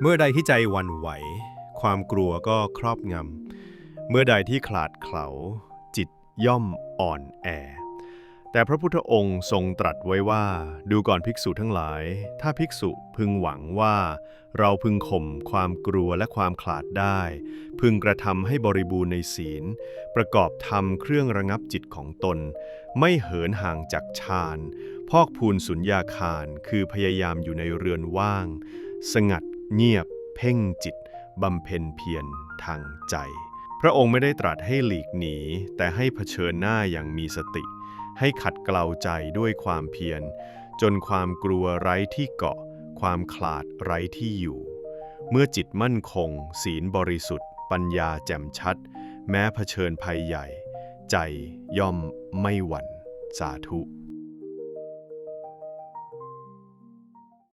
เมื่อใดที่ใจวันไหว ความกลัวก็ครอบงำ เมื่อใดที่ขลาดเขลาจิตย่อมอ่อนแอ แต่พระพุทธองค์ทรงตรัสไว้ว่า ดูก่อนภิกษุทั้งหลาย ถ้าภิกษุพึงหวังว่า เราพึงข่มความกลัวและความขลาดได้ พึงกระทำให้บริบูรณ์ในศีล ประกอบธรรมเครื่องระงับจิตของตน ไม่เหินห่างจากฌานพอกพูนสุญญาคารคือพยายามอยู่ในเรือนว่าง สงัด เงียบ เพ่งจิตบำเพ็ญเพียรทางใจ พระองค์ไม่ได้ตรัสให้หลีกหนี แต่ให้เผชิญหน้าอย่างมีสติ ให้ขัดเกลาใจด้วยความเพียร จนความกลัวไร้ที่เกาะ ความขลาดไร้ที่อยู่ เมื่อจิตมั่นคง ศีลบริสุทธิ์ ปัญญาแจ่มชัด แม้เผชิญภัยใหญ่ ใจย่อมไม่หวั่นสาธุ